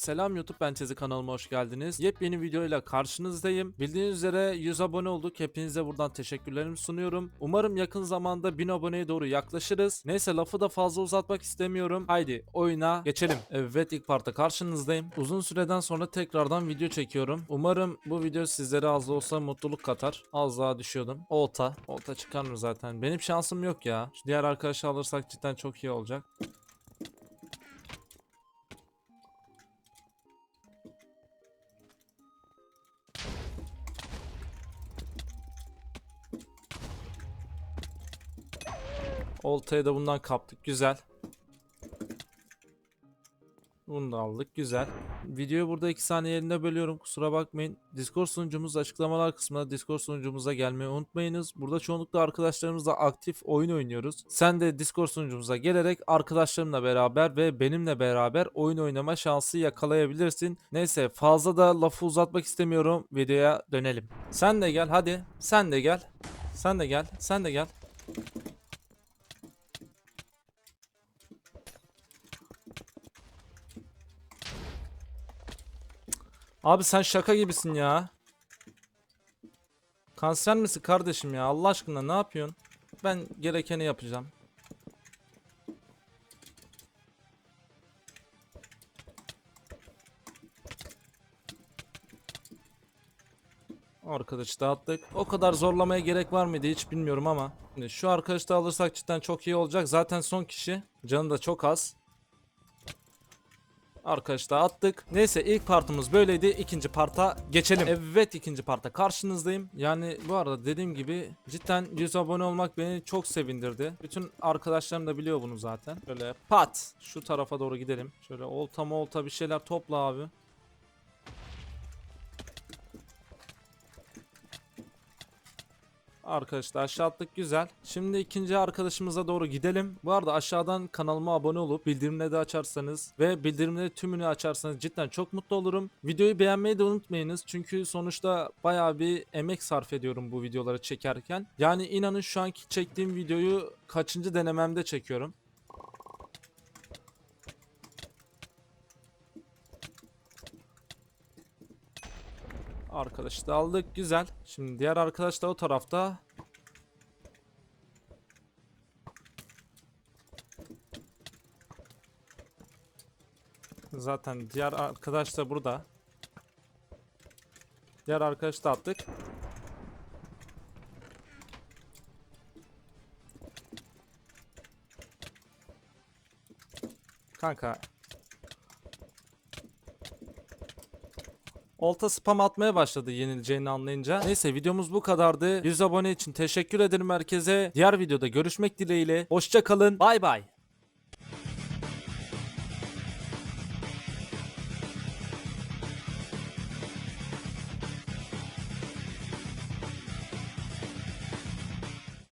Selam YouTube ben Tezi kanalıma hoş geldiniz. Yepyeni videoyla karşınızdayım. Bildiğiniz üzere 100 abone olduk. Hepinize buradan teşekkürlerimi sunuyorum. Umarım yakın zamanda 1000 aboneye doğru yaklaşırız. Neyse lafı da fazla uzatmak istemiyorum. Haydi oyuna geçelim. Evet ilk parta karşınızdayım. Uzun süreden sonra tekrardan video çekiyorum. Umarım bu video sizlere az da olsa mutluluk katar. Az daha düşüyordum. Olta. Olta çıkar mı zaten? Benim şansım yok ya. Şu diğer arkadaşı alırsak cidden çok iyi olacak. Oltayı da bundan kaptık. Güzel. Bunu da aldık. Güzel. Videoyu burada 2 saniye yerinde bölüyorum. Kusura bakmayın. Discord sunucumuz açıklamalar kısmında Discord sunucumuza gelmeyi unutmayınız. Burada çoğunlukla arkadaşlarımızla aktif oyun oynuyoruz. Sen de Discord sunucumuza gelerek arkadaşlarımla beraber ve benimle beraber oyun oynama şansı yakalayabilirsin. Neyse fazla da lafı uzatmak istemiyorum. Videoya dönelim. Sen de gel hadi. Sen de gel. Sen de gel. Sen de gel. Abi sen şaka gibisin ya. Kanser misin kardeşim ya? Allah aşkına ne yapıyorsun? Ben gerekeni yapacağım. Arkadaşı dağıttık. O kadar zorlamaya gerek var mıydı hiç bilmiyorum ama. Şimdi şu arkadaşı da alırsak cidden çok iyi olacak. Zaten son kişi. Canı da çok az. Arkadaşlar attık. Neyse ilk partımız böyleydi. İkinci parta geçelim. Evet ikinci parta karşınızdayım. Yani bu arada dediğim gibi cidden 100 abone olmak beni çok sevindirdi. Bütün arkadaşlarım da biliyor bunu zaten. Böyle pat şu tarafa doğru gidelim. Şöyle olta molta bir şeyler topla abi. Arkadaşlar aşağı güzel. Şimdi ikinci arkadaşımıza doğru gidelim. Bu arada aşağıdan kanalıma abone olup bildirimleri de açarsanız ve bildirimleri tümünü açarsanız cidden çok mutlu olurum. Videoyu beğenmeyi de unutmayınız. Çünkü sonuçta bayağı bir emek sarf ediyorum bu videoları çekerken. Yani inanın şu anki çektiğim videoyu kaçıncı denememde çekiyorum. Arkadaşı da aldık. Güzel. Şimdi diğer arkadaş da o tarafta. Zaten diğer arkadaş da burada. Diğer arkadaş da attık. Kanka Olta spam atmaya başladı yenileceğini anlayınca. Neyse videomuz bu kadardı. 100 abone için teşekkür ederim herkese. Diğer videoda görüşmek dileğiyle. Hoşça kalın. Bay bay.